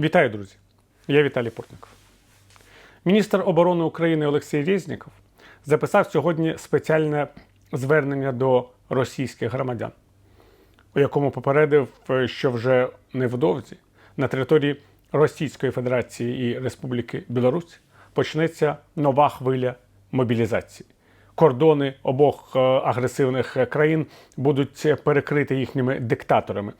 Вітаю, друзі! Я Віталій Портников. Міністр оборони України Олексій Резніков записав сьогодні спеціальне звернення до російських громадян, у якому попередив, що вже невдовзі на території Російської Федерації і Республіки Білорусь почнеться нова хвиля мобілізації. Кордони обох е, агресивних країн будуть перекриті їхніми диктаторами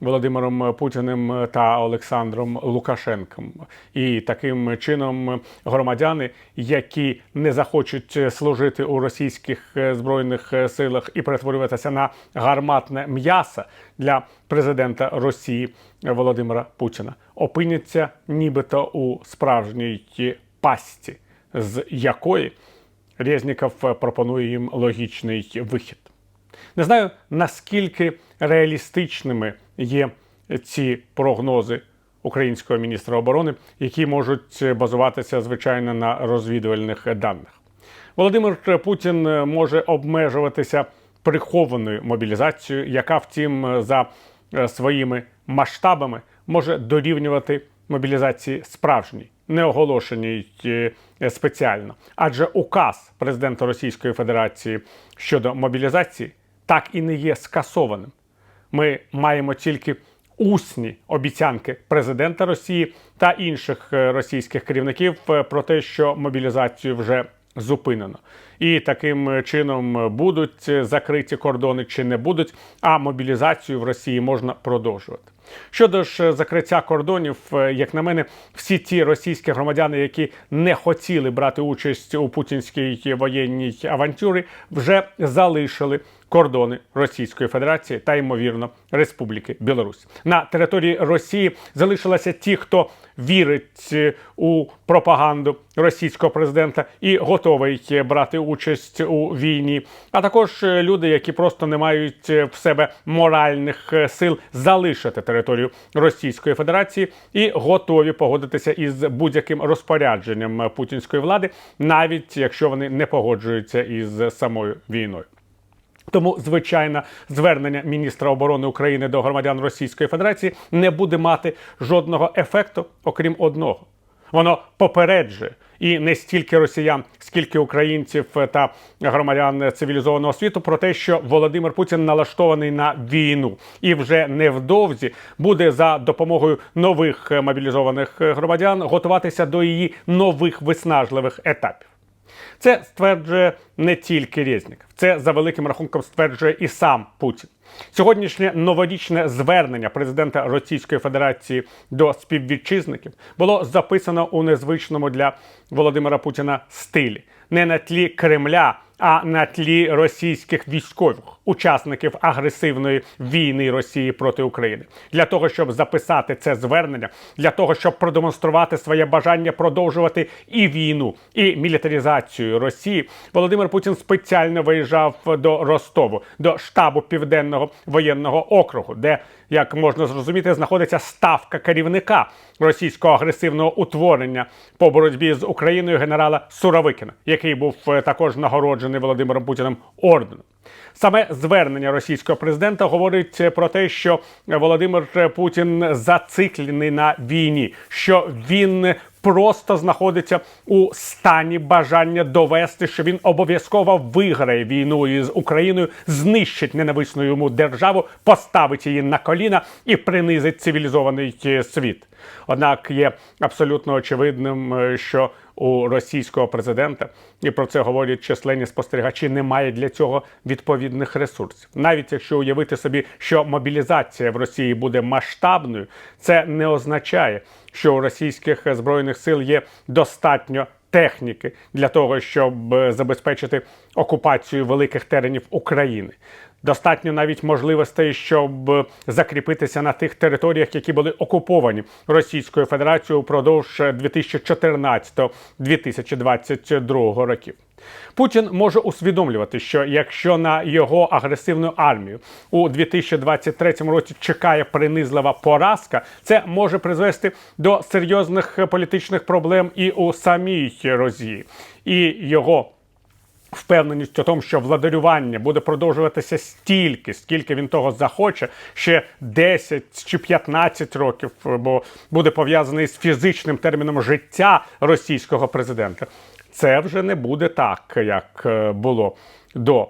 Володимиром Путіним та Олександром Лукашенком. І таким чином громадяни, які не захочуть служити у російських збройних силах і перетворюватися на гарматне м'ясо для президента Росії Володимира Путіна, опиняться нібито у справжній пастці, з якої Резніков пропонує їм логічний вихід. Не знаю, наскільки реалістичними є ці прогнози українського міністра оборони, які можуть базуватися звичайно на розвідувальних даних. Володимир Путін може обмежуватися прихованою мобілізацією, яка, втім, за своїми масштабами може дорівнювати мобілізації справжній, не оголошеній е, спеціально. Адже указ президента Російської Федерації щодо мобілізації так і не є скасованим. Ми маємо тільки усні обіцянки президента Росії та інших е, російських керівників е, про те, що мобілізацію вже зупинено. І таким чином будуть закриті кордони чи не будуть, а мобілізацію в Росії можна продовжувати. Щодо ж закриття кордонів, е, як на мене, всі ті російські громадяни, які не хотіли брати участь у путінській воєнній авантюрі, вже залишили кордони Російської Федерації та ймовірно Республіки Білорусь на території Росії залишилися ті, хто вірить е, у пропаганду російського президента і готовий брати участь у війні, а також е, люди, які просто не мають в себе моральних сил залишити територію Російської Федерації і готові погодитися із будь-яким розпорядженням путінської влади, навіть якщо вони не погоджуються із самою війною. Тому, звичайно, звернення міністра оборони України до громадян Російської Федерації не буде мати жодного ефекту, окрім одного. Воно попереджує і не стільки росіян, скільки українців та громадян цивілізованого світу про те, що Володимир Путін налаштований на війну, і вже невдовзі буде за допомогою нових мобілізованих громадян готуватися до її нових виснажливих етапів. Це стверджує не тільки Резніков, це за великим рахунком стверджує і сам Путін. Сьогоднішнє новорічне звернення президента Російської Федерації до співвітчизників було записано у незвичному для Володимира Путіна стилі, не на тлі Кремля, а на тлі російських військових, учасників агресивної війни Росії проти України, для того, щоб записати це звернення, для того, щоб продемонструвати своє бажання продовжувати і війну, і мілітаризацію Росії, Володимир Путін спеціально виїжджав до Ростову, до штабу південного воєнного округу, де як можна зрозуміти, знаходиться ставка керівника російського агресивного утворення по боротьбі з Україною генерала Суровикіна, який був е, також нагороджений Володимиром Путіним орденом. Саме звернення російського президента говорить про те, що Володимир Путін зациклений на війні, що він просто знаходиться у стані бажання довести, що він обов'язково виграє війну із Україною, знищить ненависну йому державу, поставить її на коліна і принизить цивілізований е, світ. Однак є абсолютно очевидним, е, що у російського президента, і про це говорять численні спостерігачі. Немає для цього відповідних ресурсів. Навіть якщо уявити собі, що мобілізація в Росії буде масштабною, це не означає, що у російських збройних сил є достатньо. Техніки для того, щоб е, забезпечити окупацію великих теренів України, достатньо навіть можливостей, щоб е, закріпитися на тих територіях, які були окуповані Російською Федерацією впродовж 2014-2022 років. Путін може усвідомлювати, що якщо на його агресивну армію у 2023 році чекає принизлива поразка, це може призвести до серйозних політичних проблем і у самій Росії, і його впевненість у тому, що владарювання буде продовжуватися стільки, скільки він того захоче, ще 10 чи 15 років, бо буде пов'язаний з фізичним терміном життя російського президента. Це вже не буде так, як е, було до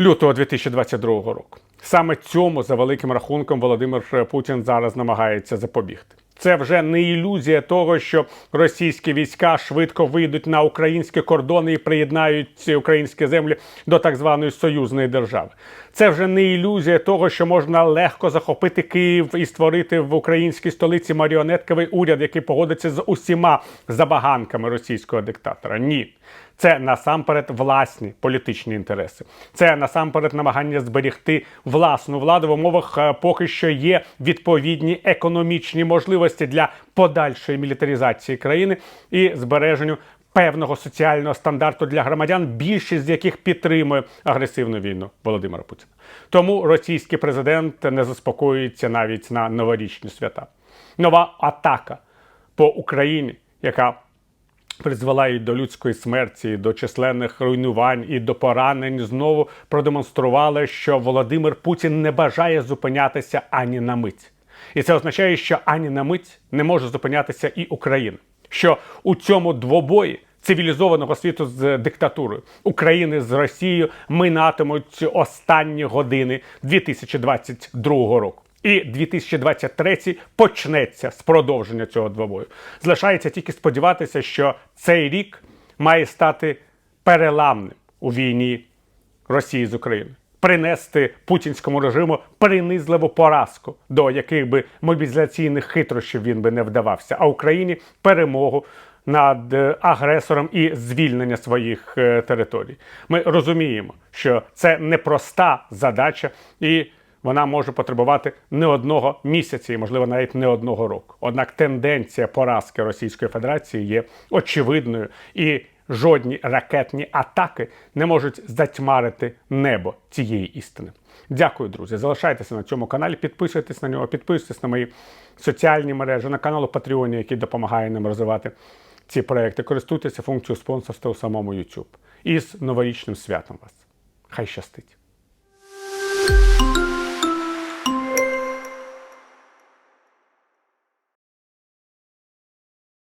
лютого 2022 року. Саме цьому, за великим рахунком, Володимир Путін зараз намагається запобігти. Це вже не ілюзія того, що російські війська швидко вийдуть на українські кордони і приєднають ці українські землі до так званої союзної держави. Це вже не ілюзія того, що можна легко захопити Київ і створити в українській столиці маріонетковий уряд, який погодиться з усіма забаганками російського диктатора. Ні. Це насамперед власні політичні інтереси. Це насамперед намагання зберігти власну владу в умовах е, поки що є відповідні економічні можливості для подальшої мілітаризації країни і збереженню певного соціального стандарту для громадян, більшість з яких підтримує агресивну війну Володимира Путіна. Тому російський президент не заспокоюється навіть на новорічні свята. Нова атака по Україні, яка призвела і до людської смерті, до численних руйнувань і до поранень, знову продемонстрували, що Володимир Путін не бажає зупинятися ані на мить. І це означає, що ані на мить не може зупинятися і Україна. Що у цьому двобої цивілізованого світу з диктатурою України з Росією минатимуть останні години 2022 року. І 2023 почнеться з продовження цього двобою. Залишається тільки сподіватися, що цей рік має стати переламним у війні Росії з Україною. Принести путінському режиму принизливу поразку, до яких би мобілізаційних хитрощів він би не вдавався, а Україні перемогу над е, агресором і звільнення своїх е, територій. Ми розуміємо, що це непроста задача, і вона може потребувати не одного місяця, і можливо навіть не одного року. Однак тенденція поразки Російської Федерації є очевидною і. Жодні ракетні атаки не можуть затьмарити небо цієї істини. Дякую, друзі. Залишайтеся на цьому каналі, підписуйтесь на нього, підписуйтесь на мої соціальні мережі, на канал Patreon, який допомагає нам розвивати ці проекти. Користуйтеся функцією спонсорства у самому YouTube. І з новорічним святом вас. Хай щастить!